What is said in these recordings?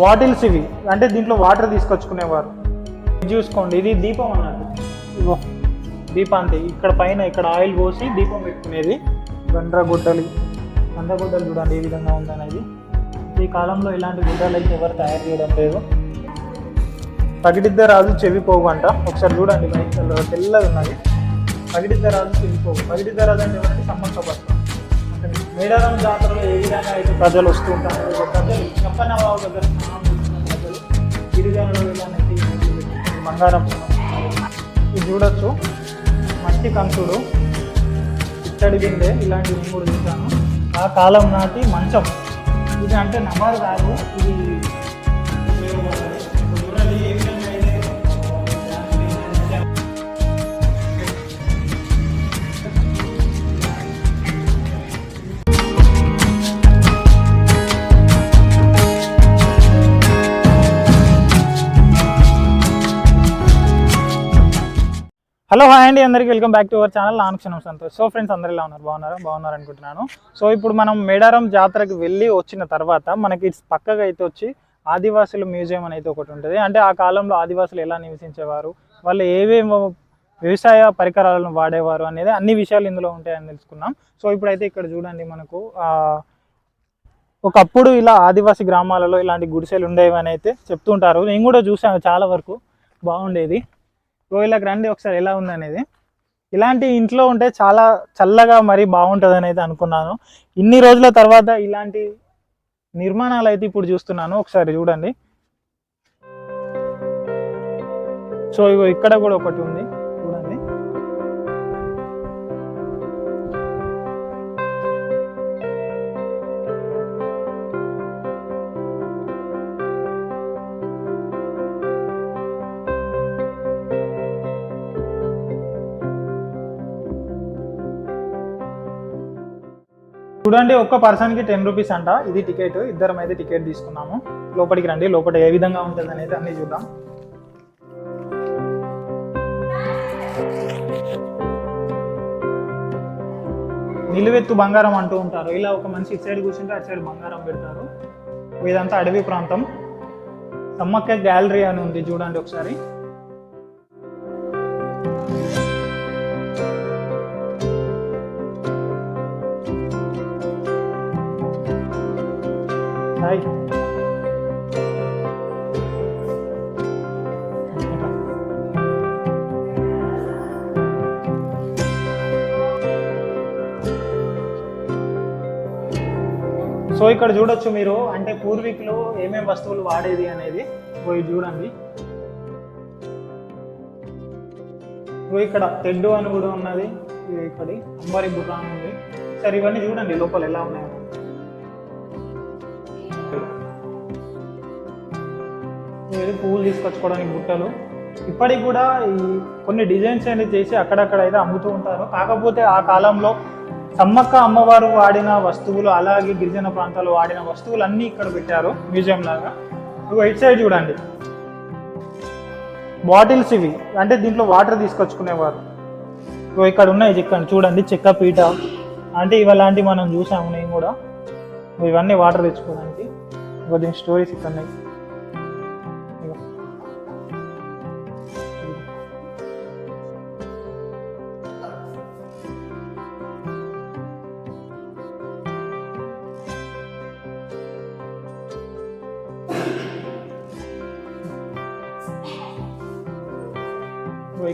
Bottles ఇవి. అంటే దీంట్లో వాటర్ తీసుకొచ్చుకునేవారు. ఇది చూసుకోండి ఇది దీపం అన్నట్టు. ఇగో దీపాంతి ఇక్కడ పైన ఇక్కడ ఆయిల్ పోసి దీపం పెట్టుకునేది. గండ్రగుడ్డలు గండ్రగుడ్డలు గుడ్డలు చూడండి ఏ విధంగా ఉందనేది. ఈ కాలంలో ఇలాంటి గుడ్డలు అయితే ఎవరు తయారు చేయడం లేదు. పగిడిద్ద రాజు చెవిపోగు అంట. ఒకసారి చూడండి బయట తెల్లగా ఉన్నది. పగిడిద్ద రాజు చెవి పోగు. పగిడిద్ద రాజు అంటే ఎవరంటే సమ్మక్క మేడారం జాతరలో ఏ విధంగా అయితే ప్రజలు వస్తూ ఉంటారు ఇక ప్రజలు చెప్పనవావు దగ్గర ప్రజలు గిరిజనులు ఇలాంటి బంగారం ఇది చూడొచ్చు. మట్టి కంకుడు ఇత్తడి బిందె ఇలాంటివి నేను కూడా చూశాను. ఆ కాలం నాటి మంచం. ఇది అంటే నవారు కాదు ఇది హలో హాయ్ అండి. అందరికీ welcome back to our channel. నానుక్షణం Santosh. So friends అందరు ఇలా ఉన్నారు? బాగున్నారా? బాగున్నారు అనుకుంటున్నాను. సో ఇప్పుడు మనం మేడారం జాతరకి వెళ్ళి వచ్చిన తర్వాత మనకి ఇట్స్ పక్కగా అయితే వచ్చి ఆదివాసుల మ్యూజియం అని అయితే ఒకటి ఉంటుంది. అంటే ఆ కాలంలో ఆదివాసులు ఎలా నివసించేవారు? వాళ్ళు ఏవేమో వ్యవసాయ పరికరాలను వాడేవారు అనేది అన్ని విషయాలు ఇందులో ఉంటాయని తెలుసుకున్నాం. సో ఇప్పుడైతే ఇక్కడ చూడండి మనకు ఒకప్పుడు ఇలా ఆదివాసి గ్రామాలలో ఇలాంటి గుడిసెలు ఉండేవి అని అయితే చెప్తుంటారు. నేను కూడా చూసాను చాలా వరకు. బాగుండేది. గోయిలకు రండి ఒకసారి ఎలా ఉందనేది. ఇలాంటి ఇంట్లో ఉంటే చాలా చల్లగా మరి బాగుంటుంది అనేది అయితే అనుకున్నాను. ఇన్ని రోజుల తర్వాత ఇలాంటి నిర్మాణాలు అయితే ఇప్పుడు చూస్తున్నాను. ఒకసారి చూడండి. సో ఇగో ఇక్కడ కూడా ఒకటి ఉంది. చూడండి ఒక్క పర్సన్కి టెన్ రూపీస్ అంట. ఇది టికెట్. ఇద్దరం అయితే టికెట్ తీసుకున్నాము. లోపలికి రండి. లోపల ఏ విధంగా ఉంటుంది అనేది అన్ని చూద్దాం. నిలువెత్తు బంగారం అంటూ ఉంటారు. ఇలా ఒక మనిషి ఇటు సైడ్ కూర్చుంటే అటు సైడ్ బంగారం పెడతారు. ఇదంతా అడవి ప్రాంతం. సమ్మక్క గ్యాలరీ అని ఉంది చూడండి ఒకసారి. హాయ్ సో ఇక్కడ చూడొచ్చు మీరు అంటే పూర్వీకులు ఏమేమి వస్తువులు వాడేది అనేది. పోయి చూడండి. ఇక్కడ తెడ్డు అని కూడా ఉన్నది. ఇక్కడ అంబారి బుర్రా ఉంది. సరే ఇవన్నీ చూడండి లోపల ఎలా ఉన్నాయి. ఇది పువ్వులు తీసుకొచ్చుకోవడానికి బుట్టలు. ఇప్పటికి కూడా ఈ కొన్ని డిజైన్స్ అనేది చేసి అక్కడక్కడ అయితే అమ్ముతూ ఉంటారు. కాకపోతే ఆ కాలంలో సమ్మక్క అమ్మవారు వాడిన వస్తువులు అలాగే గిరిజన ప్రాంతాల్లో వాడిన వస్తువులు అన్నీ ఇక్కడ పెట్టారు మ్యూజియం లాగా. ఇగో ఇటు సైడ్ చూడండి. బాటిల్స్ ఇవి. అంటే దీంట్లో వాటర్ తీసుకొచ్చుకునేవారు. ఇగో ఇక్కడ ఉన్నాయి చెక్కండి. చూడండి చెక్క పీట. అంటే ఇవలాంటివి మనం చూసాము నేను కూడా. ఇవన్నీ వాటర్ తెచ్చుకోవడానికి. దీని స్టోరీస్ ఇక్కడ ఉన్నాయి.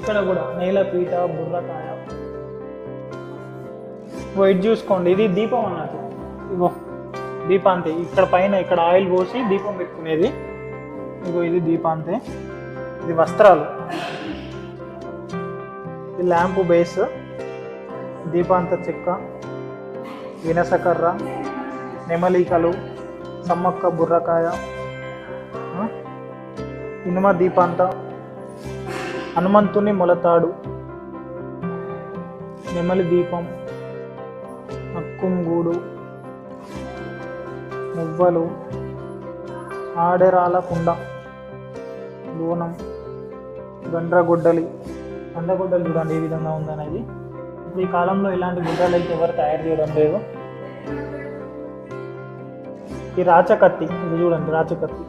ఇక్కడ కూడా నేల పీట బుర్రకాయ. వైట్ చూసుకోండి ఇది దీపం అన్నట్టు. ఇగో దీపాంతి. ఇక్కడ పైన ఇక్కడ ఆయిల్ పోసి దీపం పెట్టుకునేది. ఇగో ఇది దీపాంతే. ఇది వస్త్రాలు. ఇది ల్యాంపు బేస్. దీపాంత చెక్క వినసకర్ర నెమలికలు సమ్మక్క బుర్రకాయ ఇనుమ దీపాంత. హనుమంతుని మొలతాడు. నెమలి దీపం అక్కుంగూడు మువ్వలు ఆడెరాల కుండ బోనం గండ్రగొడ్డలి. గండ్రగొడ్డలు చూడండి ఏ విధంగా ఉందనేది. ఇప్పుడు ఈ కాలంలో ఇలాంటి గుడ్డలు అయితే ఎవరు తయారు చేయడం లేదు. ఈ రాచకత్తి ఇది చూడండి రాచకత్తి.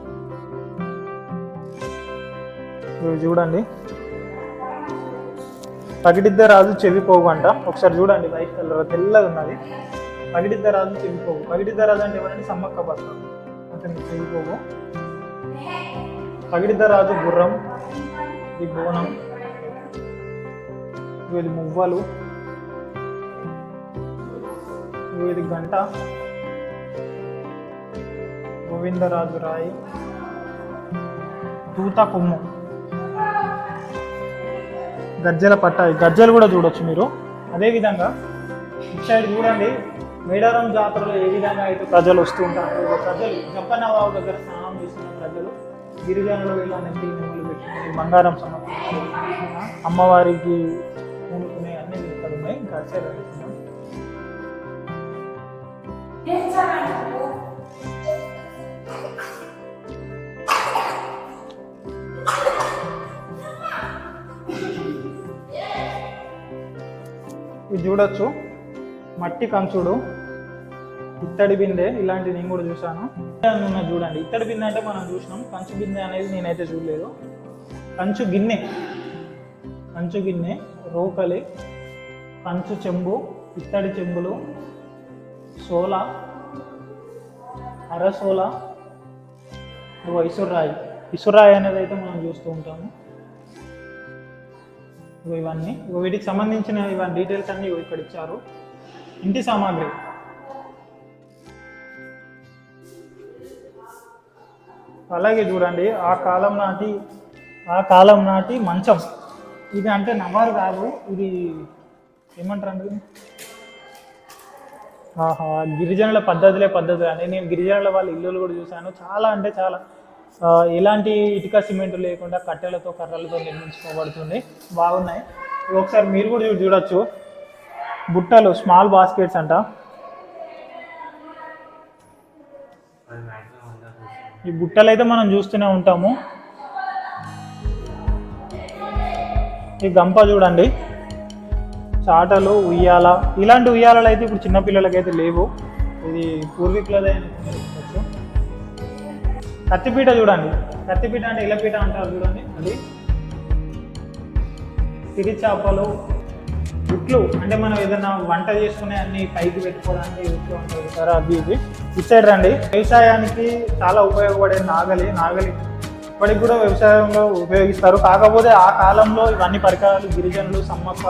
ఇవి చూడండి. పగిడిద్ద రాజు చెవి అంట ఒకసారి చూడండి వైట్ కలర్ తెల్లగా ఉన్నది. పగిడిద్ద రాజు చెవి పోగు పగిడిద్ద రాజు అంటే ఎవరంటే సమ్మక్క భర్త అతని? చెవి పోగు పగిడిద్ద రాజు గుర్రం. ఇది బోనం. ఇది మువ్వలు. ఇది గంట. గోవిందరాజు రాయి. దూత కొమ్ము. గజ్జల పట్ట ఈ గజ్జలు కూడా చూడొచ్చు మీరు. అదేవిధంగా ఇటు సైడ్ చూడండి మేడారం జాతరలో ఏ విధంగా అయితే ప్రజలు వస్తూ ఉంటారు ప్రజలు జప్పన్నబాబు దగ్గర స్నానం చేస్తున్న ప్రజలు గిరిజనులు ఇలా నెత్తి నెమ్మలు పెట్టుకుని బంగారం అమ్మవారికి పూనుకునే అన్ని ఇక్కడ ఉన్నాయి. ఇంకా సైడ్ వెళ్తున్నాం. ఇది చూడొచ్చు. మట్టి కంచుడు ఇత్తడి బిందె ఇలాంటి నేను కూడా చూశాను. ఉన్నది చూడండి. ఇత్తడి బిందె అంటే మనం చూసినాం. కంచు బిందె అనేది నేనైతే చూడలేదు. కంచు గిన్నె. కంచు గిన్నె రోకలి కంచు చెంబు ఇత్తడి చెంబులు సోల అరసోల ఇసురాయి ఇసురాయి అనేది అయితే మనం చూస్తూ ఉంటాము. ఇవన్నీ. వీటికి సంబంధించిన ఇవన్నీ డీటెయిల్స్ అన్ని ఇక్కడ ఇచ్చారు. ఇంటి సామాగ్రి. అలాగే చూడండి ఆ కాలం నాటి ఆ కాలం నాటి మంచం. ఇది అంటే నవారు కాదు ఇది ఏమంటారు ఆహా గిరిజనుల పద్ధతులే పద్ధతులు. అండి నేను గిరిజనుల వాళ్ళ ఇల్లులు కూడా చూశాను. చాలా అంటే చాలా. ఎలాంటి ఇటుక సిమెంట్ లేకుండా కట్టెలతో కర్రలతో నిర్మించుకోబడుతుంది. బాగున్నాయి. ఒకసారి మీరు కూడా చూడొచ్చు. బుట్టలు స్మాల్ బాస్కెట్స్ అంట. ఈ బుట్టలు అయితే మనం చూస్తూనే ఉంటాము. ఈ గంప చూడండి. చాటలు ఉయ్యాల. ఇలాంటి ఉయ్యాలలు అయితే ఇప్పుడు చిన్నపిల్లలకి అయితే లేవు. ఇది పూర్వీకులదే కత్తిపీట చూడండి. కత్తిపీట అంటే ఇలపీట అంటారు చూడండి. అది తిరి చేపలు ఉట్లు అంటే మనం ఏదైనా వంట చేసుకునే అన్ని పైకి పెట్టుకోవడానికి ఉట్లు ఉంటుంది కదా అవి ఇవి ఇటు సైడ్ రండి. వ్యవసాయానికి చాలా ఉపయోగపడే నాగలి. నాగలి ఇప్పటికి కూడా వ్యవసాయంలో ఉపయోగిస్తారు. కాకపోతే ఆ కాలంలో ఇవన్నీ పరికరాలు గిరిజనులు సమ్మక్క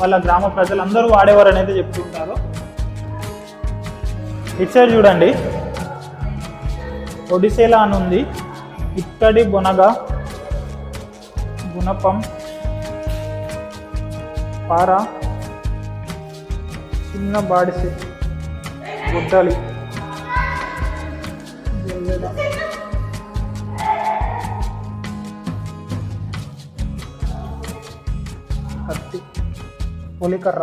వాళ్ళ గ్రామ ప్రజలందరూ వాడేవారు అనేది చెప్తుంటారు. ఇటు సైడ్ చూడండి. ఒడిసేలా అని ఉంది ఇత్తడి బొనగ గుణపం పార చిన్న బాడిసె గుడ్డలి. కత్తి పులికర్ర.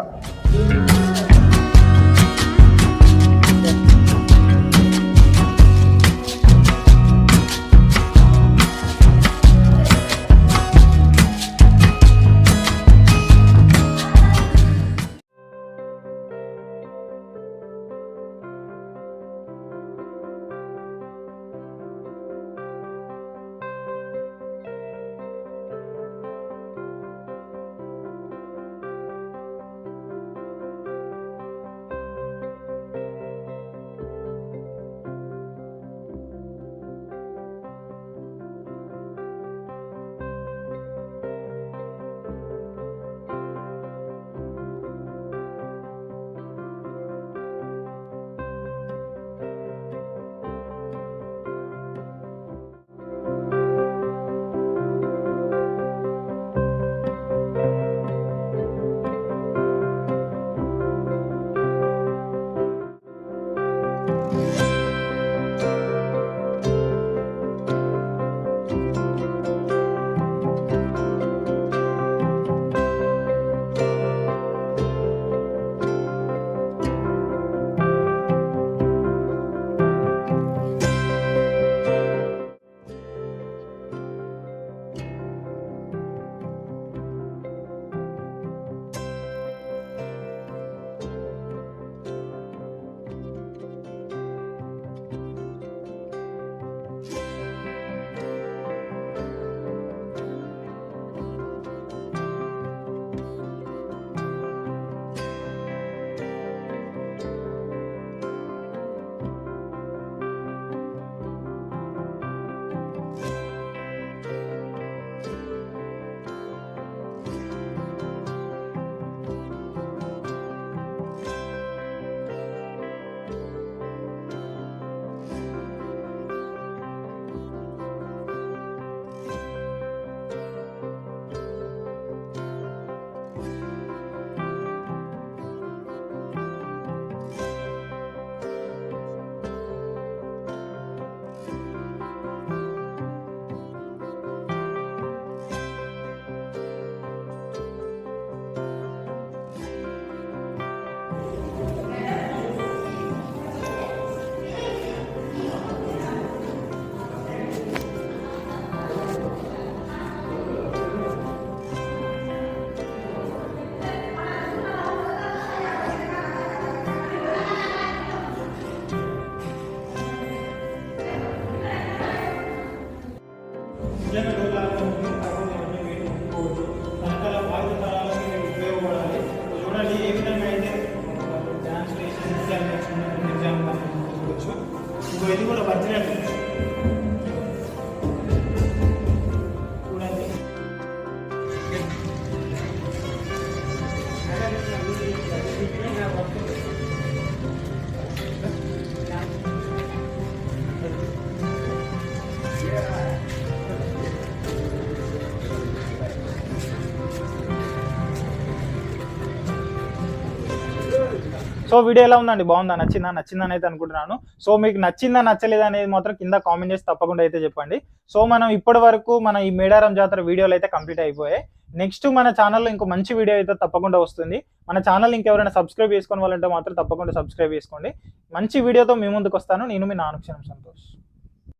సో వీడియో ఎలా ఉందండి? బాగుందా? నచ్చిందా? నచ్చిందని అయితే అనుకుంటున్నాను. సో మీకు నచ్చిందా నచ్చలేదా అనేది మాత్రం కింద కామెంట్ చేసి తప్పకుండా అయితే చెప్పండి. సో మనం ఇప్పటి వరకు మన ఈ మేడారం జాతర వీడియోలు అయితే కంప్లీట్ అయిపోయాయి. నెక్స్ట్ మన ఛానల్లో ఇంకో మంచి వీడియో అయితే తప్పకుండా వస్తుంది. మన ఛానల్ ఇంకెవరైనా సబ్స్క్రైబ్ చేసుకోవాలంటే మాత్రం తప్పకుండా సబ్స్క్రైబ్ చేసుకోండి. మంచి వీడియోతో మీ ముందుకు వస్తాను. నేను మీ నానుక్షణం సంతోష్.